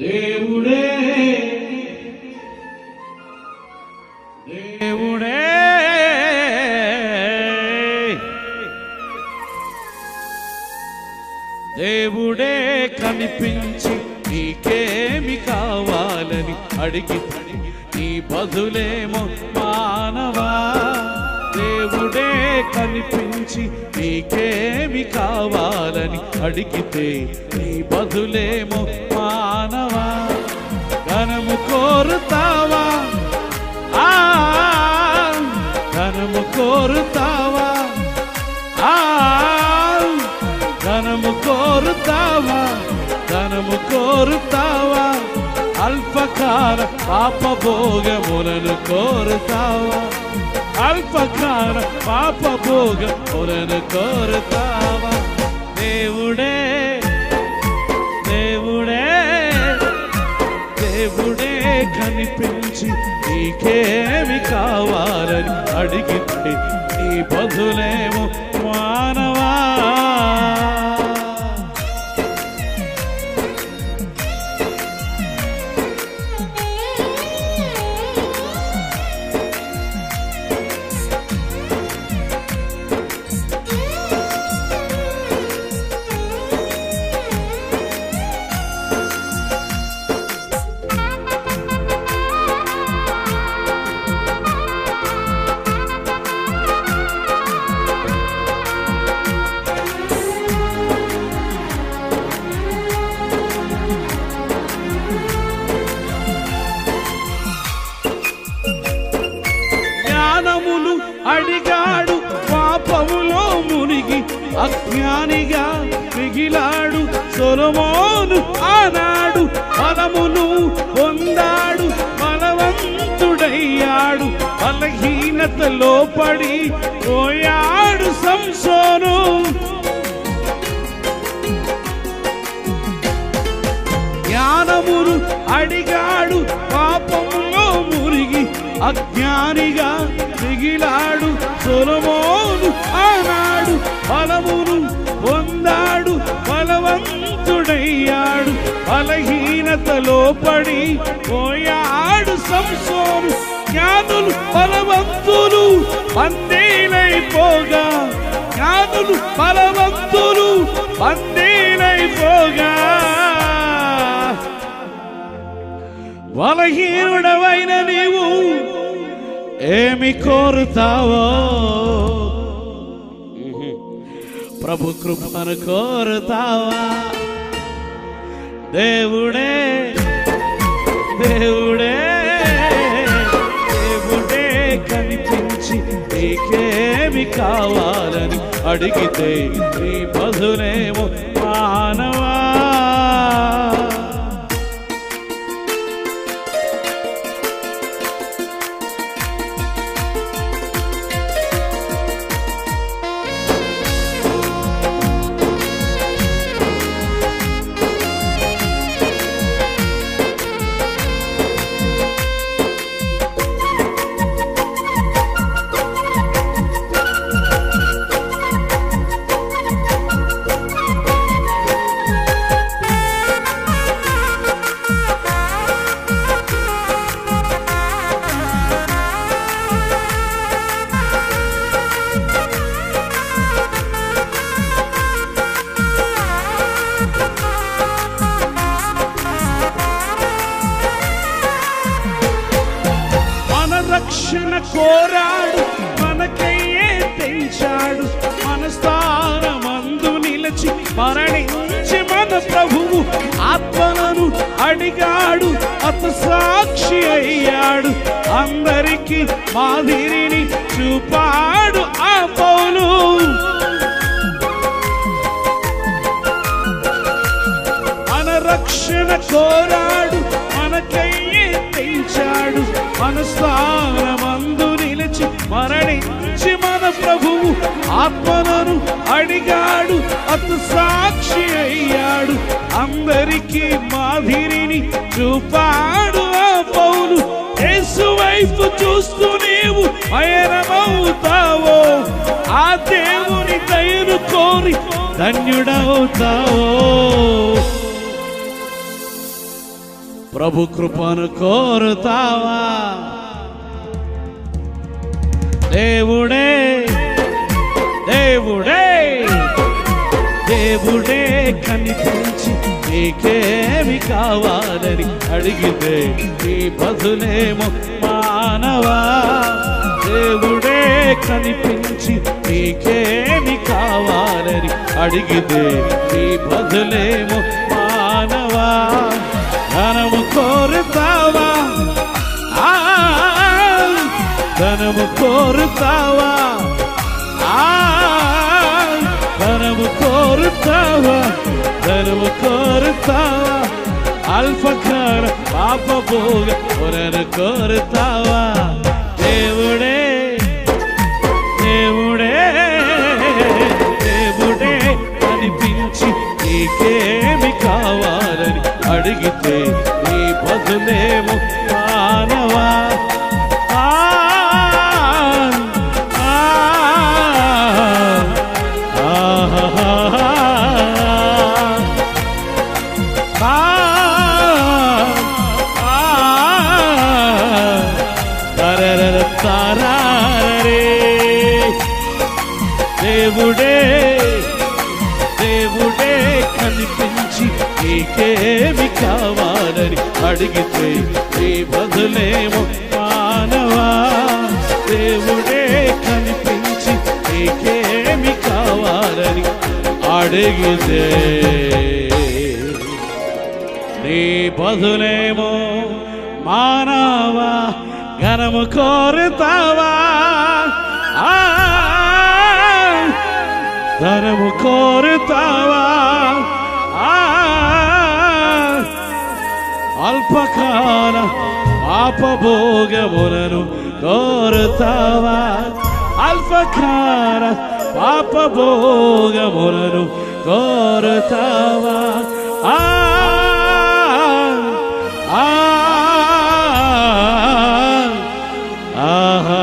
దేవుడే. దేవుడే. దేవుడే కనిపించి నీకేమి కావాలని అడిగి నీ బదులేమో మానవా? దేవుడే కనిపించి నీకేమి కావాలని అడిగితే నీ బదులేమో మానవా? ధనము కోరుతావా? ఆ కోరుతావా? ఆ ధనము కోరుతావా? ధనము కోరుతావా? అల్పకాల పాపభోగములను కోరుతావా? అల్పకార పాప భోగ పొరను కోరుతావా దేవుడే దేవుడే దేవుడే కనిపించి నీకేమి కావాలని అడిగితే నీ బదులేమో అజ్ఞానిగా మిగిలాడు సొలమోను ఆనాడు ఫలమును పొందాడు బలవంతుడయ్యాడు బలహీనతలో పడి పోయాడు సంసోను. జ్ఞానమును అడిగాడు పాపములో మురిగి అజ్ఞానిగా మిగిలాడు సొలమోను ఆనాడు ఫలమును పొందాడు బలవంతుడయ్యాడు. బలహీనతలో పడి పోయాడు సంసోను జ్ఞానులు బలవంతులు పందేలైపోగా జ్ఞానులు బలవంతులు పందేలైపోగా బలహీనుడవైన నీవు ఏమి కోరుతావో? ప్రభు కృపను కోరుతావా? దేవుడే దేవుడే దేవుడే కనిపించి నీకేమి కావాలని అడిగితే నీ బదులేమో మానవ రక్షణ కోరాడు మనకయ్యే తెంచాడు. మన స్థానమందు నిలిచి మరణించి మన ప్రభువు ఆత్మలను అడిగాడు అత సాక్షి అయ్యాడు. అందరికీ మాదిరిని చూపాడు ఆ పౌలు మన రక్షణ కోరాడు మనకై తెంచాడు మన నిలిచి మరణించి మన ప్రభువు ఆత్మలను అడిగాడు. అతు సాక్షి అయ్యాడు. అందరికీ మాదిరిని చూపాడు ఆ పౌలు. యేసు వైపు చూస్తూ నీవు పయనమవుతావో ఆ దేవుని దయను కోరి ధన్యుడవుతావో? ప్రభు కృపను కోరుతావా? దేవుడే దేవుడే దేవుడే కనిపించి నీకేమి కావాలని అడిగితే నీ బదులేమో మానవా? దేవుడే కనిపించి నీకేమి కావాలని అడిగితే నీ బదులేమో మానవా? ధనము కోరుతావా ఆ, ధనము కోరుతావా ఆ, ధనము కోరుతావా ధనము కోరుతావా అల్పకార పాప భోగ పొరను కోరుతావా దేవుడే దేవుడే అడిగితే నీ బదులేమో మానవా ఆ, ఆ, దేవుడే నీకేమి కావాలని అడిగితే నీ బదులేమో మానవా? దేవుడే కనిపించి నీకేమి కావాలని అడిగితే నీ బదులేమో మానవా? ఘనము కోరుతావా? మన పాపభోగములను కోరుతావా అల్పకార పాపభోగములను కోరుతావా ఆ ఆహా